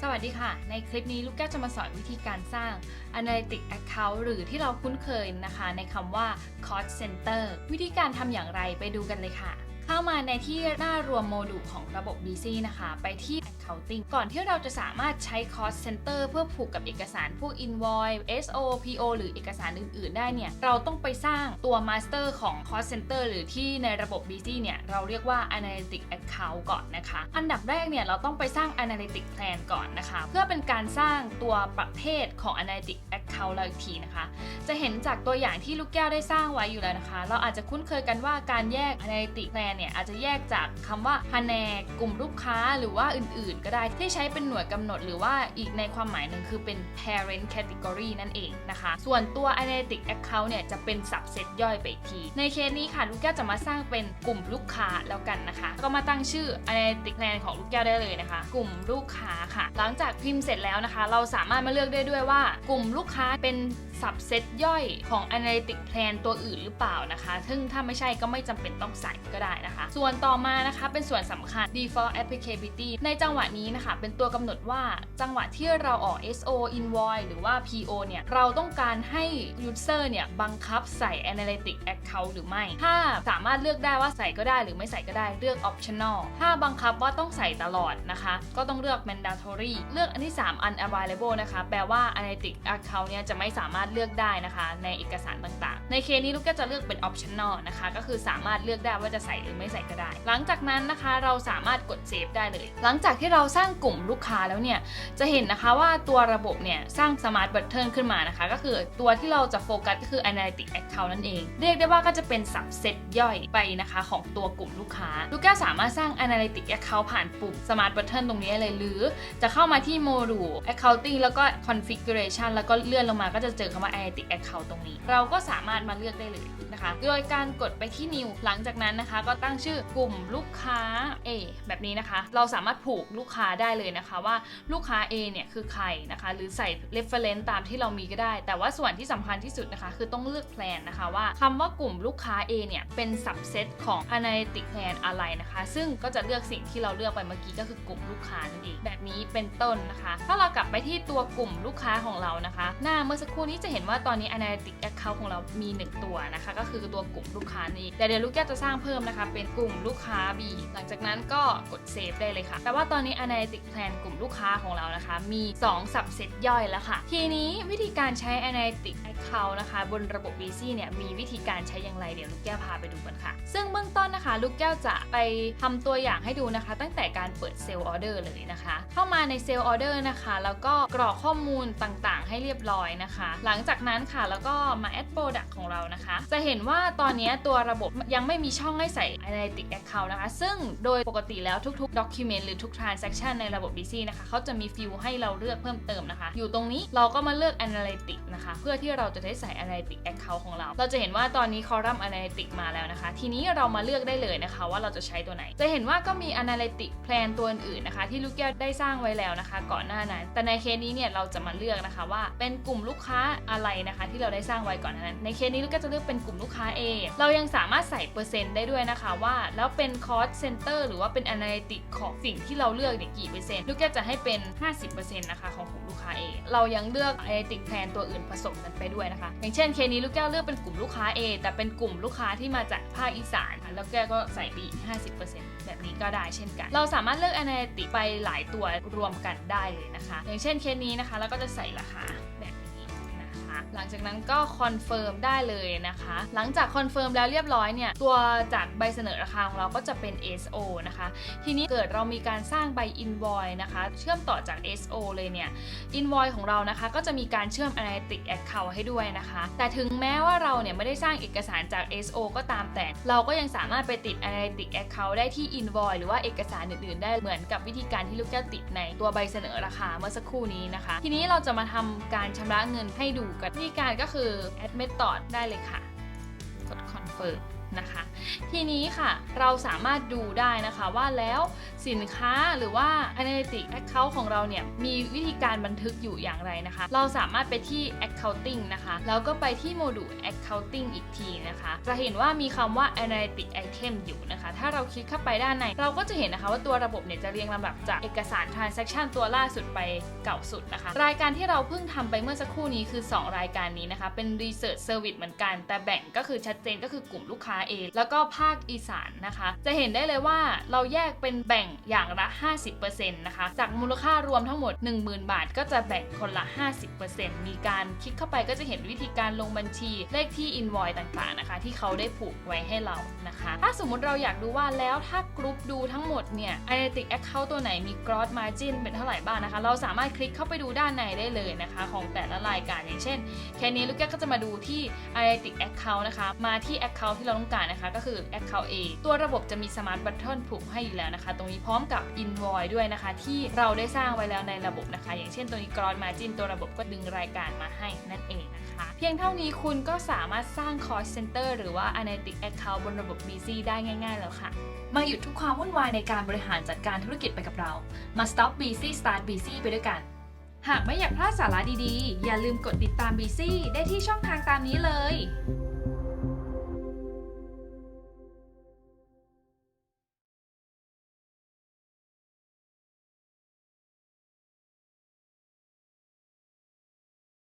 สวัสดีค่ะ ในคลิปนี้ลูกแก้วจะมาสอนวิธีการสร้าง Analytic Account หรือที่เราคุ้นเคยนะคะ ในคำว่า Cost Center วิธีการทำอย่างไรไปดูกันเลยค่ะ เข้ามาในที่หน้ารวมโมดูลของระบบ BC นะคะ ไปที่ Accounting ก่อนที่เราจะสามารถใช้ Cost Center เพื่อผูกกับเอกสารพวก Invoice SO PO หรือเอกสารอื่น ๆ ได้เนี่ย เราต้องไปสร้างตัว Master ของ Cost Center หรือที่ในระบบ BC เนี่ย เราเรียกว่า Analytic Account ก่อนนะคะ อันดับแรกเนี่ย เราต้องไปสร้าง Analytic Plan ก่อนนะคะ เพื่อเป็นการสร้างตัวประเภทของ Analytic Account เราอีกทีนะคะ จะเห็นจากตัวอย่างที่ลูกแก้วได้สร้างไว้อยู่แล้วนะคะ เราอาจจะคุ้นเคยกันว่าการแยก Analytic Plan เนี่ยอาจจะแยกจากคำว่าแผนกกลุ่มลูกค้าหรือว่าอื่นๆก็ได้ ที่ใช้เป็นหน่วยกำหนดหรือว่าอีกในความหมายหนึ่งคือเป็น parent category นั่นเองนะคะ ส่วนตัว Analytic Account เนี่ยจะเป็น subset ย่อยไปอีกที ในเคสนี้ค่ะลูกแก้วจะมาสร้างเป็นกลุ่มลูกค้าแล้วกันนะคะ ก็มาตั้งชื่อ Analytic Plan ของลูกแก้วได้เลยนะคะ กลุ่มลูกค้าค่ะ หลังจากพิมพ์เสร็จแล้วนะคะ เราสามารถมาเลือกได้ด้วยว่า กลุ่มลูกค้าเป็น subset ย่อยของ Analytic Plan ตัวอื่นหรือเปล่านะคะ ซึ่งถ้าไม่ใช่ก็ไม่จำเป็นต้องใส่ก็ได้นะคะ ส่วนต่อมานะคะเป็นส่วนสำคัญ default applicability ในจังหวะนี้นะคะ เป็นตัวกำหนดว่าจังหวะที่เราออก SO invoice หรือว่า PO เนี่ย เราต้องการให้ user เนี่ย บังคับใส่ Analytic Account หรือไม่ ถ้าสามารถเลือกได้ว่าใส่ก็ได้หรือไม่ใส่ก็ได้เลือก optional ถ้าบังคับว่าต้องใส่ตลอดนะคะ ก็ต้องเลือก mandatory เลือกอันที่ 3 unavailable นะคะ แปลว่า Analytic Account เนี่ย จะไม่สามารถเลือกได้นะคะ ในเอกสารต่างๆ ในเคสนี้ลูกก็จะเลือกเป็น optional นะคะ ก็คือสามารถเลือกได้ว่าจะใส่หรือไม่ใส่ก็ได้ หลังจากนั้นนะคะ เราสามารถกด save ได้เลย หลังจากที่เราสร้างกลุ่มลูกค้าแล้วเนี่ย จะเห็นนะคะว่าตัวระบบเนี่ยสร้าง smart button ขึ้นมานะคะ ก็คือตัวที่เราจะโฟกัสก็คือ analytic account นั่นเอง เรียกได้ว่าก็จะเป็น subset ย่อยไปนะคะของตัวกลุ่มลูกค้า ลูกแก้วสามารถสร้าง analytic account ผ่านปุ่ม smart button ตรงนี้เลย หรือจะเข้ามาที่โมดูล accounting แล้วก็ configuration แล้วก็เลื่อนลงมาก็จะเจอคำว่า analytic account ตรงนี้ เราก็สามารถมาเลือกได้เลยนะคะ โดยการกดไปที่ new หลังจากนั้นนะคะ ก็ตั้งชื่อกลุ่มลูกค้า A แบบนี้นะคะ เราสามารถผูกลูกค้าได้เลยนะคะว่าลูกค้า A เนี่ยคือใครนะคะ หรือใส่ reference ตามที่เรามีก็ได้ แต่ว่าส่วนที่สำคัญที่สุดนะคะ คือต้องเลือกแพลนนะคะว่าคำว่ากลุ่มลูกค้า A เนี่ยเป็น subset ของ analytic plan อะไรนะคะ ซึ่งก็จะเลือกสิ่งที่เราเลือกไปเมื่อกี้ก็คือกลุ่มลูกค้านั่นเองแบบนี้เป็นต้นนะคะ ถ้าเรากลับไปที่ตัวกลุ่มลูกค้าของเรานะคะ หน้าเมื่อสักครู่นี้จะเห็นว่าตอนนี้ analytic account ของเรามี 1 ตัวนะคะ ก็คือตัวกลุ่มลูกค้านี่แต่เดี๋ยวลูกแก้วจะสร้างเพิ่มนะคะ เป็นกลุ่มลูกค้า B หลังจากนั้นก็กด save ได้เลยค่ะ แต่ว่าตอนนี้ analytic plan กลุ่มลูกค้าของเรานะคะ มี2 subset ย่อยแล้วค่ะ ทีนี้วิธีการใช้ analytic account นะคะ บนระบบ BC เนี่ยมีวิธีการใช้อย่างไรเดี๋ยวลูกแก้วพาไปดูกันค่ะ ซึ่งเบื้องต้นนะคะ ลูกแก้วจะไปทำตัวอย่างให้ดูนะคะ ตั้งแต่การเปิดเซลล์ออเดอร์เลยนะคะ เข้ามาในเซลล์ออเดอร์นะคะ แล้วก็กรอกข้อมูลต่างๆ ให้เรียบร้อยนะคะ หลังจากนั้นค่ะแล้วก็มา add product ของเรานะคะ จะเห็นว่าตอนนี้ตัวระบบยังไม่มีช่องให้ใส่ analytic account นะคะ ซึ่งโดยปกติแล้วทุกๆ document หรือทุก transaction ในระบบ BC นะคะเขาจะมีฟิลให้เราเลือกเพิ่มเติมนะคะ อยู่ตรงนี้เราก็มาเลือก analytic นะคะ เพื่อที่เราจะได้ใส่ analytic account ของเรา เราจะเห็นว่าตอนนี้ column analytic มาแล้วนะคะ ทีนี้เรามาเลือกได้เลยนะคะ ว่าเราจะใช้ตัวไหน จะเห็นว่าก็มี analytic plan ตัวอื่นๆนะคะ ที่ลูกแก้วได้สร้างไว้แล้วนะคะ ก่อนหน้านั้น แต่ในเคสนี้เนี่ยเราจะมาเลือกนะคะว่าเป็นกลุ่มลูกค้าอะไรนะคะ ที่เราได้สร้างไว้ก่อนหน้านั้น ในเคสนี้ลูกแก้วจะเลือกเป็นกลุ่มลูกค้า A เรายังสามารถใส่เปอร์เซ็นต์ได้ด้วยนะคะว่า แล้วเป็น cost center หรือว่าเป็น analytic ของสิ่งที่เราเลือกเนี่ยกี่เปอร์เซ็นต์ลูกแก้วจะให้เป็น 50%นะคะของกลุ่มลูกค้าเอเรายังเลือกไอติกแพนตัวอื่นผสมกันไปด้วยนะคะ อย่างเช่นเคสนี้ลูกแก้วเลือกเป็นกลุ่มลูกค้า A แต่เป็นกลุ่มลูกค้าที่มาจากภาคอีสานแล้วแก้วก็ใส่ไปอีก 50%แบบนี้ก็ได้เช่นกัน เราสามารถเลือกอนาลิติกไปหลายตัวรวมกันได้เลยนะคะ อย่างเช่นเคสนี้นะคะ แล้วก็จะใส่ราคาแบบ หลังจากนั้นก็คอนเฟิร์มได้เลยนะคะ หลังจากคอนเฟิร์มแล้วเรียบร้อยเนี่ย ตัวจากใบเสนอราคาของเราก็จะเป็น SO นะคะ ทีนี้เกิดเรามีการสร้างใบ invoice นะคะ เชื่อมต่อจาก SO เลยเนี่ย invoice ของเรานะคะ ก็จะมีการเชื่อม analytic account ให้ด้วยนะคะ แต่ถึงแม้ว่าเราเนี่ยไม่ได้สร้างเอกสารจาก SO ก็ตามแต่ เราก็ยังสามารถไปติด analytic account ได้ที่ invoice หรือว่าเอกสารอื่นๆ ได้เหมือนกับวิธีการที่ลูกแก้วติดในตัวใบเสนอราคาเมื่อสักครู่นี้นะคะ ทีนี้เราจะมาทำการชำระเงินให้ดูกันวิธีการก็คือ admit ต่อได้เลยค่ะ กด confirm นะคะ ทีนี้ค่ะเราสามารถดูได้นะคะว่าแล้วสินค้าหรือว่า Analytics Account ของเราเนี่ย มีวิธีการบันทึกอยู่อย่างไรนะคะ เราสามารถไปที่ Accounting นะคะ แล้วก็ไปที่โมดูล Accounting อีกทีนะคะ จะเห็นว่ามีคำว่า Analytics Item อยู่นะคะ ถ้าเราคลิกเข้าไปด้านใน เราก็จะเห็นนะคะว่าตัวระบบเนี่ยจะเรียงลำดับจากเอกสาร Transaction ตัวล่าสุดไปเก่าสุดนะคะ รายการที่เราเพิ่งทำไปเมื่อสักครู่นี้คือ 2 รายการนี้นะคะ เป็น Research Service เหมือนกัน แต่แบ่งก็คือชัดเจนก็คือกลุ่มลูกค้า A แล้วก็ภาคอีสานนะคะ จะเห็นได้เลยว่าเราแยกเป็นแบ่งอย่างละ 50%นะคะ จากมูลค่ารวมทั้งหมด 10,000 บาท ก็จะแบ่งคนละ 50%มีการคลิกเข้าไปก็จะเห็นวิธีการลงบัญชีเลขที่ invoice ต่างๆนะคะ ที่เขาได้ผูกไว้ให้เรานะคะ ถ้าสมมุติเราอยากดูว่าแล้วถ้ากรุ๊ปดูทั้งหมดเนี่ย Analytics Account ตัวไหนมี gross margin เป็นเท่าไหร่บ้างนะคะ เราสามารถคลิกเข้าไปดูด้านในได้เลยนะคะ ของแต่ละรายการอย่างเช่นแค่นี้ลูกแก้วก็จะมาดูที่ Analytics Account นะคะ มาที่ Account ที่เราต้องการนะคะ ก็คือ Account A ตัวระบบจะมี Smart Button ผูกให้อยู่แล้วนะคะ ตรงนี้พร้อมกับ Invoice ด้วยนะคะ ที่เราได้สร้างไว้แล้วในระบบนะคะ อย่างเช่นตัวนี้ Gross Margin ตัวระบบก็ดึงรายการมาให้นั่นเองนะคะ เพียงเท่านี้คุณก็สามารถสร้าง Cost Center หรือว่า Analytics Account บนระบบ BC ได้ง่าย ๆ แล้วค่ะมาหยุดทุกความวุ่นวายในการบริหารจัดการธุรกิจไปกับเรา มา Stop BC Start BC ไปด้วยกัน หากไม่อยากพลาดสาระดีๆ อย่าลืมกดติดตาม BC ได้ที่ช่องทางตามนี้เลย